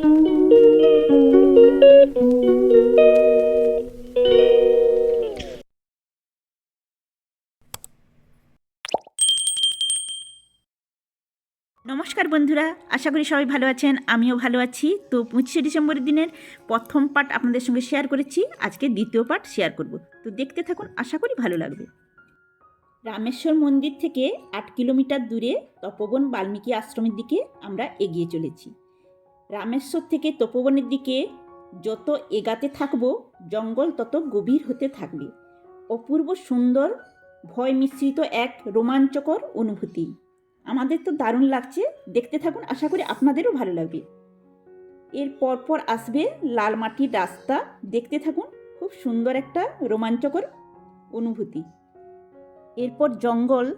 নমস্কার বন্ধুরা, আশা করি সবাই ভালো আছেন, আমিও ভালো আছি। তো পঁচিশে ডিসেম্বরের দিনের প্রথম পার্ট আপনাদের সঙ্গে শেয়ার করেছি, আজকে দ্বিতীয় পার্ট শেয়ার করব। তো দেখতে থাকুন, আশা করি ভালো লাগবে। রামেশ্বর মন্দির থেকে আট কিলোমিটার দূরে তপবন বাল্মীকি আশ্রমের দিকে আমরা এগিয়ে চলেছি। রামেশ্বর থেকে তপবনের দিকে যত এগাতে থাকব, জঙ্গল তত গভীর হতে থাকবে। অপূর্ব সুন্দর, ভয় মিশ্রিত এক রোমাঞ্চকর অনুভূতি। আমাদের তো দারুণ লাগছে দেখতে থাকুন, আশা করি আপনাদেরও ভালো লাগবে। এর পরপর আসবে লাল মাটির রাস্তা, দেখতে থাকুন, খুব সুন্দর একটা রোমাঞ্চকর অনুভূতি। এরপর জঙ্গল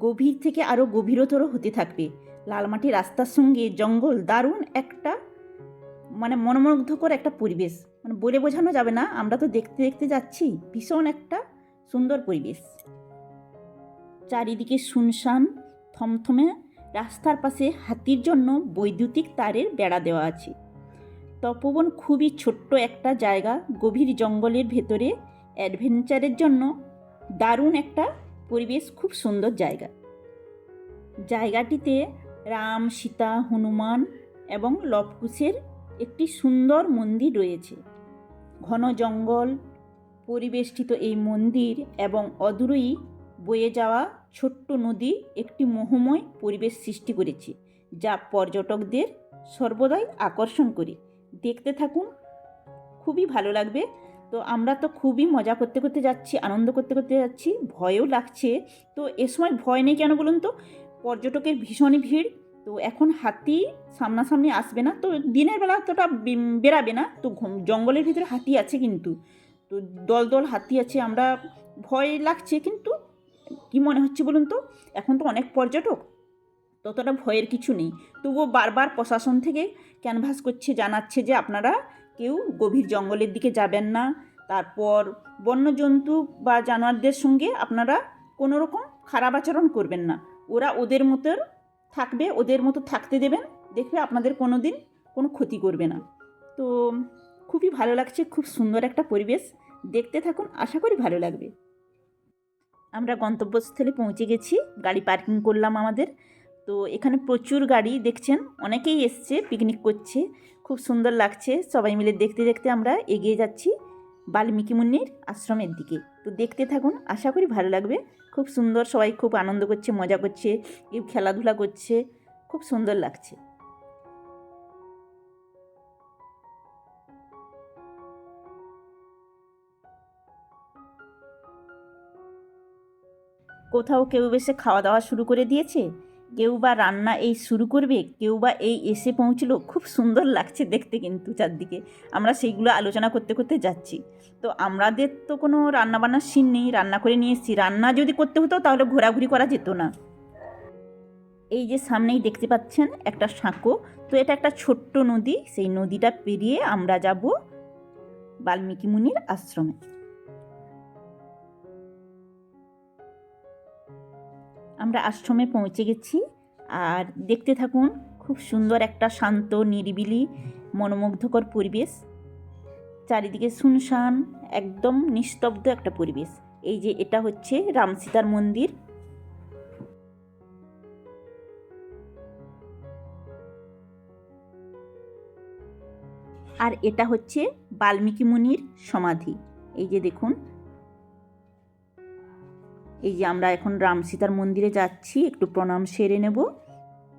গভীর থেকে আরও গভীরতর হতে থাকবে। লাল মাটির রাস্তার সঙ্গে জঙ্গল দারুণ একটা মানে মনোমুগ্ধকর একটা পরিবেশ। মানে বলে বোঝানো যাবে না, আমরা তো দেখতে দেখতে যাচ্ছি, ভীষণ একটা সুন্দর পরিবেশ। চারিদিকে শুনশান, থমথমে রাস্তার পাশে হাতির জন্য বৈদ্যুতিক তারের বেড়া দেওয়া আছে। তপবন খুবই ছোট্ট একটা জায়গা, গভীর জঙ্গলের ভেতরে অ্যাডভেঞ্চারের জন্য দারুণ একটা পরিবেশ, খুব সুন্দর জায়গা। জায়গাটিতে রাম, সীতা, হনুমান এবং লবকুশের একটি সুন্দর মন্দির রয়েছে। ঘন জঙ্গল, পরিবেষ্টিত এই মন্দির এবং অদূরেই বয়ে যাওয়া ছোট্ট নদী একটি মোহময় পরিবেশ সৃষ্টি করেছে, যা পর্যটকদের সর্বদাই আকর্ষণ করে। দেখতে থাকুন, খুবই ভালো লাগবে। তো আমরা তো খুবই মজা করতে করতে যাচ্ছি, আনন্দ করতে করতে যাচ্ছি, ভয়ও লাগছে। তো এ সময় ভয় নেই কেন বলুন তো? পর্যটকের ভীষণই ভিড়। তো এখন হাতি সামনাসামনি আসবে না। তো দিনের বেলা অতটা বেরাবে না। তো জঙ্গলের ভিতরে হাতি আছে কিন্তু। তো দল দল হাতি আছে, আমরা ভয় লাগছে কিন্তু কি মনে হচ্ছে বলুন তো? এখন তো অনেক পর্যটক, ততটা ভয়ের কিছু নেই। তবুও বারবার প্রশাসন থেকে ক্যানভাস করছে, জানাচ্ছে যে আপনারা কেউ গভীর জঙ্গলের দিকে যাবেন না। তারপর বন্যজন্তু বা জানোয়ারদের সঙ্গে আপনারা কোনো রকম খারাপ আচরণ করবেন না। ওরা ওদের মতো থাকবে, ওদের মতো থাকতে দেবেন, দেখবে আপনাদের কোনো দিন কোনো ক্ষতি করবে না। তো খুবই ভালো লাগছে, খুব সুন্দর একটা পরিবেশ। দেখতে থাকুন, আশা করি ভালো লাগবে। আমরা গন্তব্যস্থলে পৌঁছে গেছি, গাড়ি পার্কিং করলাম আমাদের। তো এখানে প্রচুর গাড়ি দেখছেন, অনেকেই এসছে পিকনিক করছে। খুব সুন্দর লাগছে, সবাই মিলে দেখতে দেখতে আমরা এগিয়ে যাচ্ছি। বাল্মীকি মুন্নির আশ্রমের দিকে। তো দেখতে থাকুন, আশা করি ভালো লাগবে। খুব সুন্দর, সবাই খুব আনন্দ করছে, মজা করছে, কেউ খেলাধুলা করছে, খুব সুন্দর লাগছে। কোথাও কেউ এসে খাওয়া দাওয়া শুরু করে দিয়েছে? কেউ বা রান্না এই শুরু করবে, কেউ বা এই এসে পৌঁছলো, খুব সুন্দর লাগছে দেখতে কিন্তু চারদিকে। আমরা সেইগুলো আলোচনা করতে করতে যাচ্ছি। তো আমাদের তো কোনো রান্নাবান্নার সিন নেই, রান্না করে নিয়ে এসেছি। রান্না যদি করতে হতো তাহলে ঘোরাঘুরি করা যেত না। এই যে সামনেই দেখতে পাচ্ছেন একটা সাঁকো। তো এটা একটা ছোট্ট নদী। সেই নদীটা পেরিয়ে আমরা যাব বাল্মীকি মুনির আশ্রমে। আমরা আশ্রমে পৌঁছে গেছি। আর দেখতে থাকুন, খুব সুন্দর একটা শান্ত, নিরিবিলি, মনোমুগ্ধকর পরিবেশ। চারিদিকে শুনশান, একদম নিস্তব্ধ একটা পরিবেশ। এই যে এটা হচ্ছে রামসীতার মন্দির। আর এটা হচ্ছে বাল্মীকি মুনির সমাধি। এই যে দেখুন এই যে আমরা এখন রাম সীতার মন্দিরে যাচ্ছি, একটু প্রণাম সেরে নেব,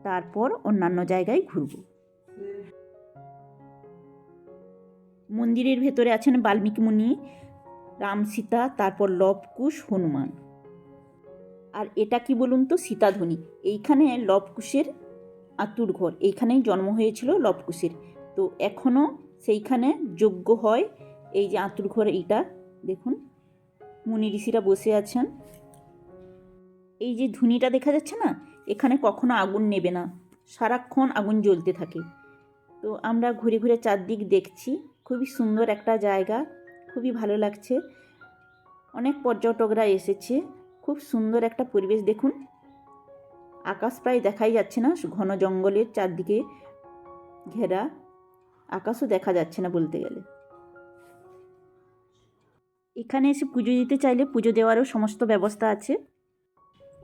তারপর অন্যান্য জায়গায় ঘুরব। মন্দিরের ভেতরে আছেন বাল্মীকি মুনি, রাম সীতা, তারপর লবকুশ, হনুমান। আর এটা কি বলুন তো, সীতাধ্বনি। এইখানে লবকুশের আতুর ঘর, এইখানেই জন্ম হয়েছিল লবকুশের। তো এখনও সেইখানে যোগ্য হয় এই যে আতুর ঘর এইটা। দেখুন, মুনি ঋষিরা বসে আছেন। এই যে ধুনিটা দেখা যাচ্ছে না, এখানে কখনো আগুন নেবে না। সারাক্ষণ আগুন জ্বলতে থাকে। তো আমরা ঘুরে ঘুরে চারদিক দেখছি। খুবই সুন্দর একটা জায়গা। খুবই ভালো লাগছে। অনেক পর্যটকরা এসেছে। খুব সুন্দর একটা পরিবেশ দেখুন। আকাশ প্রায় দেখাই যাচ্ছে না, ঘন জঙ্গলের চারদিকে ঘেরা। আকাশও দেখা যাচ্ছে না বলতে গেলে। এখানে এসে পুজো দিতে চাইলে পুজো দেওয়ারও সমস্ত ব্যবস্থা আছে।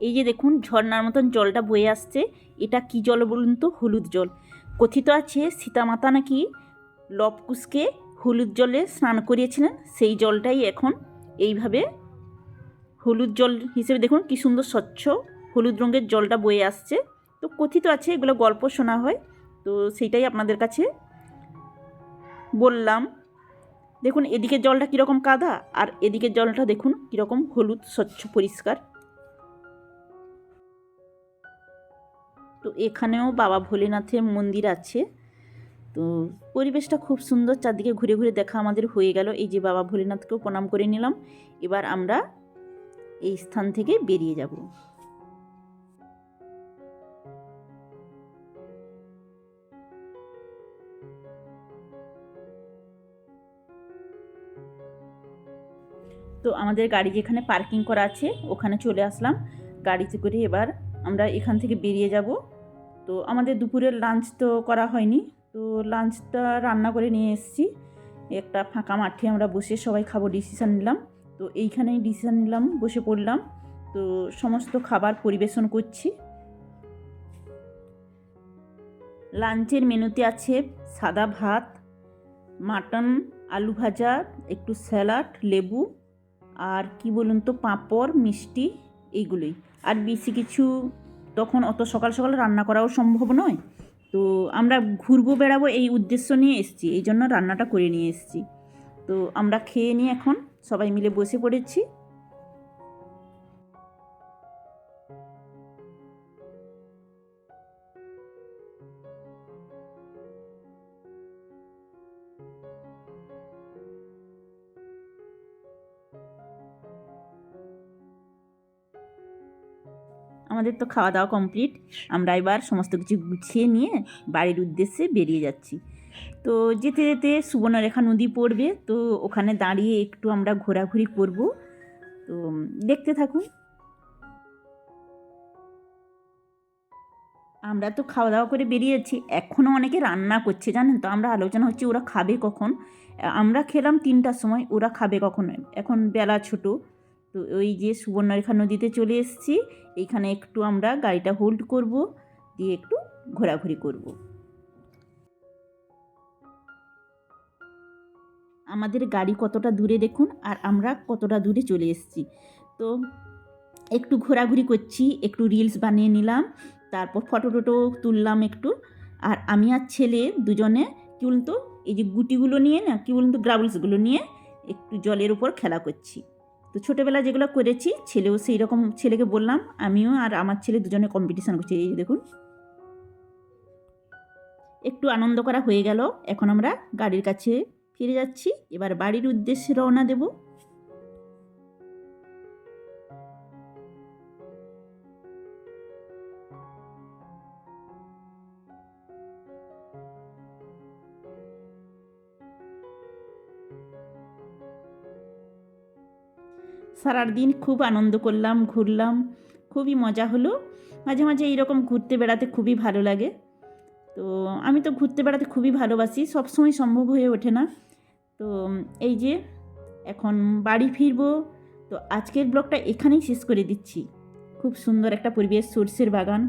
এই যে দেখুন ঝর্নার মতন জলটা বয়ে আসছে। এটা কি জল বলুন তো? হলুদ জল। কথিত আছে, সীতামাতা নাকি লবকুশকে হলুদ জলে স্নান করিয়েছিলেন। সেই জলটাই এখন এইভাবে হলুদ জল হিসেবে দেখুন, কি সুন্দর স্বচ্ছ হলুদ রঙের জলটা বয়ে আসছে। তো কথিত আছে, এগুলো গল্প শোনা হয়। তো সেইটাই আপনাদের কাছে বললাম। দেখুন, এদিকে জলটা কীরকম কাদা, আর এদিকে জলটা দেখুন, কীরকম হলুদ, স্বচ্ছ, পরিষ্কার। তো এখানেও বাবা ভোলেনাথের মন্দির আছে। তো পরিবেশটা খুব সুন্দর, চারদিকে ঘুরে ঘুরে দেখা আমাদের হয়ে গেল। এই যে বাবা ভোলেনাথকেও প্রণাম করে নিলাম। এবার আমরা এই স্থান থেকে বেরিয়ে যাব। তো আমাদের গাড়ি যেখানে পার্কিং করা আছে, ওখানে চলে আসলাম। গাড়িতে করে এবার আমরা এখান থেকে বেরিয়ে যাব। তো আমাদের দুপুরের লাঞ্চ তো করা হয়নি। তো লাঞ্চটা রান্না করে নিয়ে এসেছি। একটা ফাঁকা মাঠে আমরা বসে সবাই খাব ডিসিশান নিলাম। তো এইখানেই ডিসিশান নিলাম, বসে পড়লাম। তো সমস্ত খাবার পরিবেশন করছি। লাঞ্চের মেনুতে আছে সাদা ভাত, মাটন, আলু ভাজা, একটু স্যালাড, লেবু আর কি বলুন তো, পাঁপড়, মিষ্টি, এইগুলোই। আর বেশি কিছু তখন অত সকাল সকাল রান্না করাও সম্ভব নয়। তো আমরা ঘুরবো, বেড়াবো এই উদ্দেশ্য নিয়ে এসেছি। এই জন্য রান্নাটা করে নিয়ে এসেছি। তো আমরা খেয়ে নিয়ে এখন সবাই মিলে বসে পড়েছি। আমাদের তো খাওয়া দাওয়া কমপ্লিট আমরা এবার সমস্ত কিছু গুছিয়ে নিয়ে বাড়ির উদ্দেশ্যে বেরিয়ে যাচ্ছি। তো যেতে যেতে সুবর্ণরেখা নদী পড়বে, তো ওখানে দাঁড়িয়ে একটু আমরা ঘোরাঘুরি করব। তো দেখতে থাকুন। আমরা তো খাওয়া দাওয়া করে বেরিয়েছি এখনও অনেকে রান্না করছে, জানেন তো? আমরা আলোচনা হচ্ছে ওরা খাবে কখন? আমরা খেলাম তিনটার সময়, ওরা খাবে কখন? এখন বেলা ছোট। তো ওই যে সুবর্ণরেখা নদীতে চলে এসেছি। এইখানে একটু আমরা গাড়িটা হোল্ড করব, দিয়ে একটু ঘোরাঘুরি করব। আমাদের গাড়ি কতটা দূরে দেখুন, আর আমরা কতটা দূরে চলে এসেছি। তো একটু ঘোরাঘুরি করছি, একটু রিলস বানিয়ে নিলাম, তারপর ফটো টটো তুললাম একটু। আর আমি আর ছেলে দুজনে, কী বলুন তো এই যে গুটিগুলো নিয়ে না, কী বলুন তো গ্রাবলসগুলো নিয়ে একটু জলের উপর খেলা করছি। তো ছোটোবেলা যেগুলো করেছি, ছেলেও সেই রকম ছেলেকে বললাম, আমিও আর আমার ছেলে দুজনে কম্পিটিশান করছি, এই দেখুন। একটু আনন্দ করা হয়ে গেল, এখন আমরা গাড়ির কাছে ফিরে যাচ্ছি, এবার বাড়ির উদ্দেশ্যে রওনা দেব। সারার দিন খুব আনন্দ করলাম, ঘুরলাম, খুবই মজা হলো। মাঝে মাঝে এইরকম ঘুরতে বেড়াতে খুবই ভালো লাগে। তো আমি তো ঘুরতে বেড়াতে খুবই ভালোবাসি, সবসময় সম্ভব হয়ে ওঠে না। তো এই যে এখন বাড়ি ফিরবো, তো আজকের ব্লগটা এখানেই শেষ করে দিচ্ছি। খুব সুন্দর একটা পরিবেশ, সর্ষের বাগান।